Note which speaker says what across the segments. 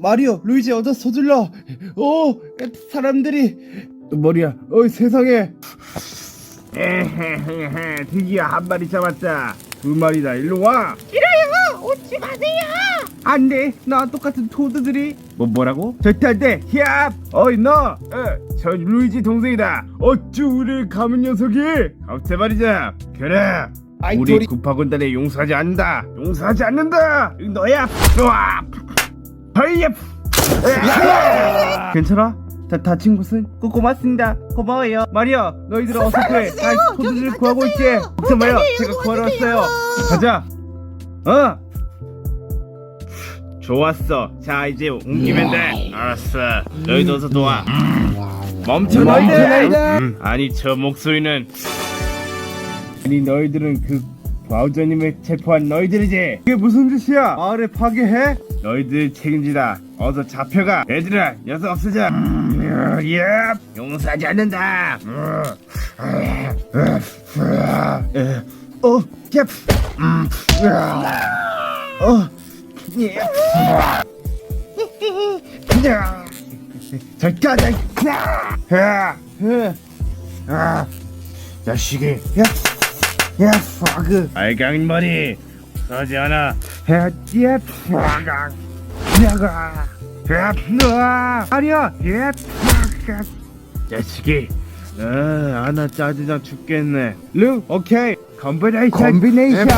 Speaker 1: 마리오, 루이지 어서 서둘러. 오, 사람들이 머리야. 어, 세상에. 에헤헤헤, 드디어 한 마리 잡았다. 두 마리다. 일로 와.
Speaker 2: 싫어요. 오지 마세요.
Speaker 1: 안 돼. 나와 똑같은 토드들이. 뭐 뭐라고? 절대 안 돼. 히압. 어이 너. 어, 저 루이지 동생이다. 어쭈 우리를 감은 녀석이. 없애버리자. 그래.
Speaker 3: 아이,
Speaker 1: 우리
Speaker 3: 도리-
Speaker 1: 구파군단에 용서하지 않는다. 용서하지 않는다. 너야. 으아. 허이야. 괜찮아? 다 다친 곳은 고, 고맙습니다. 고마워요. 마리아, 너희들 어서 구해. 나 토드를 구하고 있게. 걱정 마요. 제가 구하러 왔어요. 가자. 어. 좋았어. 자 이제 옮기면 돼. 알았어. 너희도 어서 도와. 멈춰 너희들. 음, 아니 저 목소리는 아니 너희들은 그 바우저님을 체포한 너희들이지. 그게 무슨 짓이야? 마을을 파괴해? 너희들 책임지다. 어서 잡혀가. 얘들아, 녀석 없애자. 음, 예, 용서하지 않는다. 음, 에, 어, 캡. 음, 어, 예. 절까지. 야, 아, 자식이. 야, 야, 파그. 알강인 머리. 그러지 않아. 야, 야, 파가. 야가. 야, 너. 아니야. 야, 파가. 자식이. 어, 아나 짜증나 죽겠네. 루, 오케이. 컨비네이션.
Speaker 3: 컨비네이션.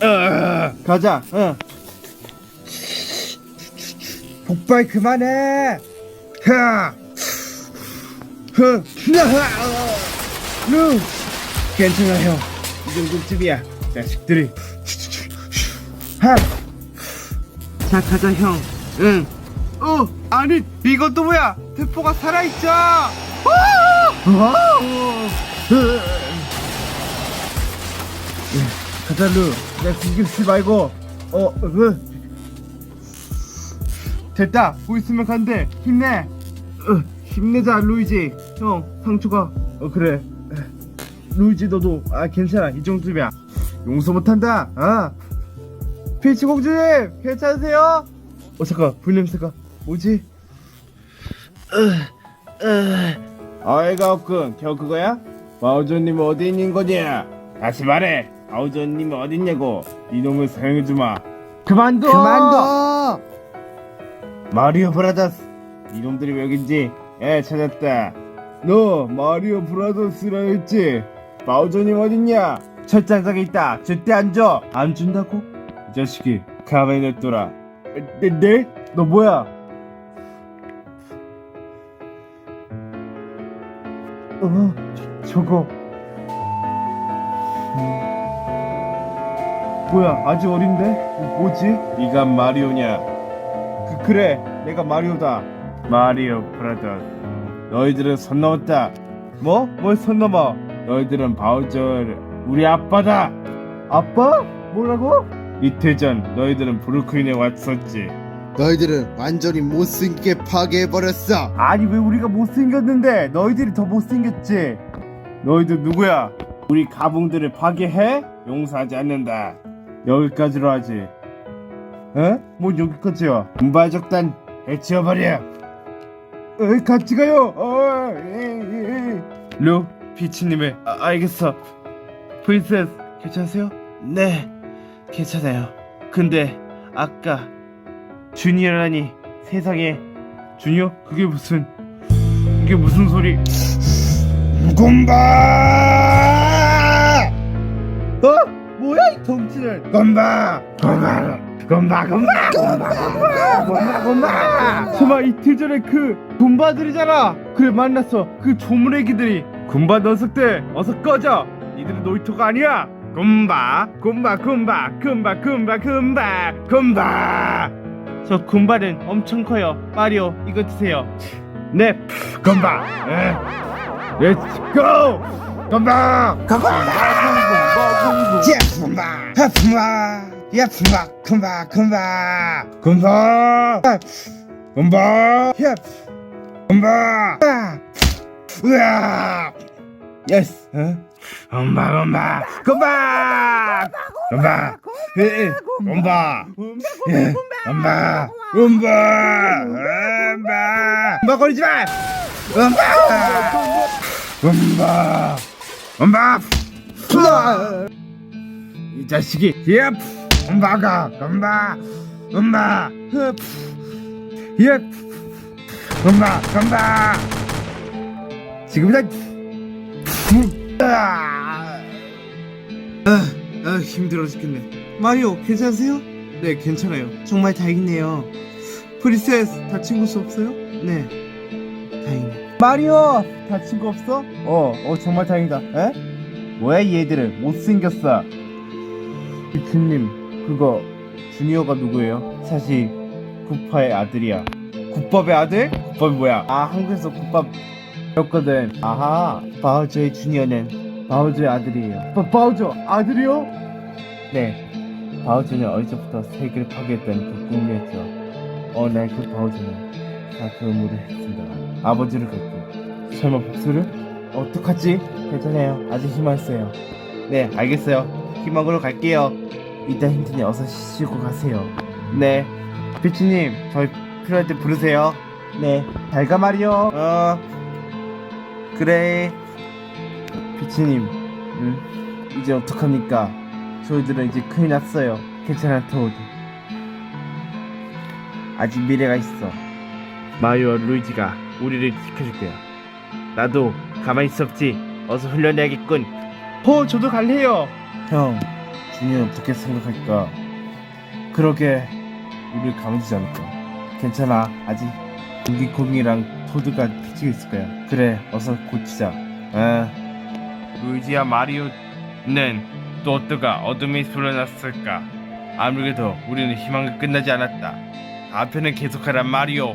Speaker 1: 어, 가자. 어. 폭발 그만해. 하. 흐. 루. 괜찮아 형. 이 정도쯤이야. 자식들이. 하. 자 가자 형. 응. 어 아니 또 뭐야? 대포가 살아있죠. 와! 가자 루. 내가 숨기지 말고. 어. 그. 됐다. 보이스면 간대. 힘내. 어, 힘내자 루이지. 형 상처가. 어 그래. 루이지 너도 아 괜찮아 이 정도면 용서 못한다. 아. 피치 공주님 괜찮으세요? 어 잠깐 불 냄새가 뭐지? 아이가 없군 겨우 그거야? 마우저님 어디 있는 거냐? 다시 말해 마우저님 어디 있냐고 이놈을 사용해주마 그만둬
Speaker 3: 그만둬.
Speaker 1: 마리오 브라더스 이놈들이 왜 여긴지 에 찾았다 너 마리오 브라더스라 했지 마우저님 어딨냐 철장장에 있다 절대 안 줘 안 준다고? 이 자식이 가만히 냅둬라 네? 네? 너 뭐야 어 저, 저거 음. 뭐야 아직 어린데? 뭐지? 네가 마리오냐 그, 그래 내가 마리오다 마리오 브라더스 너희들은 선 넘었다 뭐? 뭘 선 넘어 너희들은 바우저 우리 아빠다 아빠? 뭐라고? 이틀 전 너희들은 브루클린에 왔었지
Speaker 3: 너희들은 완전히 못생기게 파괴해버렸어.
Speaker 1: 아니 왜 우리가 못생겼는데 너희들이 더 못생겼지 너희들 누구야 우리 가봉들을 파괴해? 용서하지 않는다 여기까지로 하지 에? 뭐 여기까지야 군발적단 해치워버려 에 같이 가요 어, 에, 에, 에. 루 비치님의 아, 알겠어. 프린세스 괜찮으세요? 네 괜찮아요. 근데 아까 주니어라니 세상에. 주니어? 그게 무슨 그게 무슨 소리? 곰바! 어? 뭐야 이 덩치를? 곰바! 곰바 곰바 곰바! 곰바 곰바 곰바! 설마 이틀 전에 그 돈바들이잖아. 그래 만났어. 그 조물애기들이. 곰바 녀석들 어서 꺼져. 니들은 놀이터가 아니야. 곰바 곰바 곰바 곰바 곰바 곰바 곰바. 저 곰바는 엄청 커요. 마리오 이거 드세요. 네 곰바. 렛츠 고 곰바. 예품바 예품바. 예품바. 곰바 곰바. 곰바. 곰바. 예 곰바 으아! 예스. 어? 엄마 엄마. 엄마. 엄마 엄마 엄마 엄마 엄마 엄마 걸리지 마! 엄마 엄마 엄마 엄마 이 자식이 예 엄마가 엄마 엄마 예 엄마 엄마 지금이다 아, 아 힘들어 죽겠네 마리오 괜찮으세요? 네 괜찮아요 정말 다행이네요 프리세스 다친 곳 없어요? 네 다행이네 마리오 다친 거 없어? 어, 어 정말 다행이다 에? 뭐야 이 애들은 못생겼어 비트님 그거 주니어가 누구예요? 사실 구파의 아들이야 국밥의 아들? 국밥이 뭐야? 아 한국에서 국밥 이었거든. 아하 바우저의 주니어는 바우저의 아들이에요. 바, 바우저 아들이요? 네. 바우저는 어릴 적부터 세계를 파괴했던 그 꿈이었죠. 어느 날그 바우저는 다그 의무를 했습니다. 아버지를 걷고. 설마 복수를? 어떡하지? 괜찮아요. 아직 희망 있어요. 네 알겠어요. 희망으로 갈게요. 이따 힘드니 어서 쉬고 가세요. 네. 피치님 저희 필요할 때 부르세요. 네. 잘가 말이요. 어 그래. 피치님 응? 이제 어떡합니까? 저희들은 이제 큰일 났어요. 괜찮아 토드 아직 미래가 있어. 마리오와 루이지가 우리를 지켜줄 거야 나도 가만히 있을 수 없지. 어서 훈련해야겠군. 어 저도 갈래요. 형 준이는 어떻게 생각할까? 그러게. 우리를 가만두지 않을까? 괜찮아 아직 공기콩이랑 토드가 피치고 있을 거야. 그래 어서 고치자. 아. 루이지와 마리오는 또 어떠가 어둠이 불어났을까? 아무래도 우리는 희망이 끝나지 않았다. 앞에는 계속하란 마리오